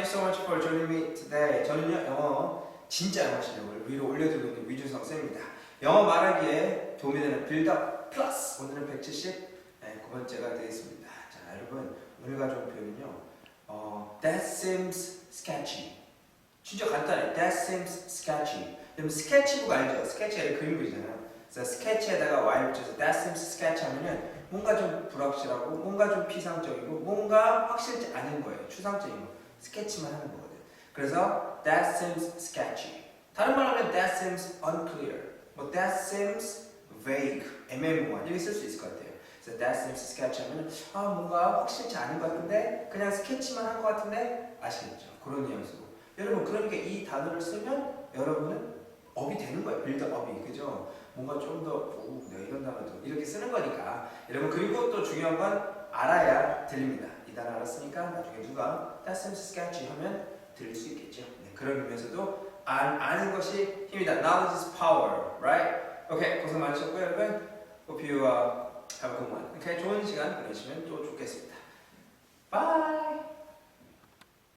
You so much for joining me today. 저는요 영어 진짜 영어 실력을 위로 올려드리고 있는 위주성 쌤입니다. 영어 말하기에 도움이 되는 빌드업 플러스 오늘은 170 네, 9번째가 되겠습니다. 자 여러분 오늘 가져온 표현은요 어, That seems sketchy. 진짜 간단해. That seems sketchy. 여러분 스케치북 알죠? 스케치가 그림 그리잖아요. 그래서 스케치에다가 Y 붙여서 That seems sketchy 하면은 뭔가 좀 불확실하고 뭔가 좀 피상적이고 뭔가 확실치 않은 거예요. 추상적인 거. 스케치만 하는 거거든. 그래서 that seems sketchy. 다른 말로 하면 that seems unclear. 뭐 that seems vague. 애매모호한. 이렇게 쓸 수 있을 것 같아요. 그래서 that seems sketchy 하면 아 뭔가 확실치 않은 것 같은데 그냥 스케치만 한 것 같은데 아시겠죠? 그런 뉘앙스고. 여러분 그러니까 이 단어를 쓰면 여러분은 업이 되는 거예요. 빌드업이 그죠? 뭔가 좀더 내가 이런 단어도 이렇게 쓰는 거니까 여러분 그리고 또 중요한 건 알아야 들립니다. 이 단어 알았으니까 나중에 누가 that seems sketchy 하면 들릴 수 있겠죠. 네, 그런 의미에서도 아, 아는 것이 힘이다. Knowledge is power, right? 오케이 고생 많으셨고요, 여러분. Hope you uh, have a good one. 오케이 좋은 시간 보내시면 또 좋겠습니다. Bye.